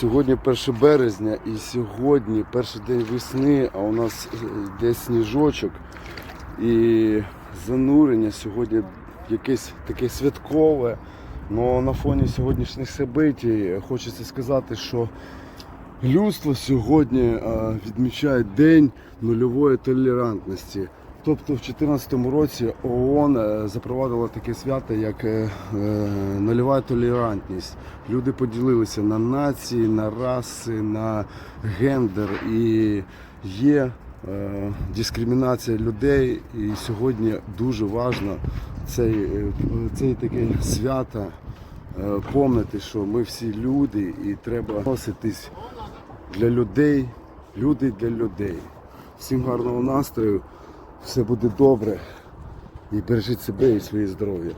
Сьогодні 1 березня і сьогодні перший день весни, а у нас е, йде сніжочок і занурення сьогодні якесь таке святкове. Но на фоні сьогоднішніх событий хочеться сказати, що людство сьогодні е, відмічає День нульової толерантності. Тобто в 2014 році ООН е, запровадила таке свято, як е, е, нульова толерантність. Люди поділилися на нації, на раси, на гендер і є дискримінація людей. І сьогодні дуже важливо цей, цей таке свято помнити, що ми всі люди і треба носитись для людей, люди для людей. Всім гарного настрою, все буде добре і бережіть себе і своє здоров'я.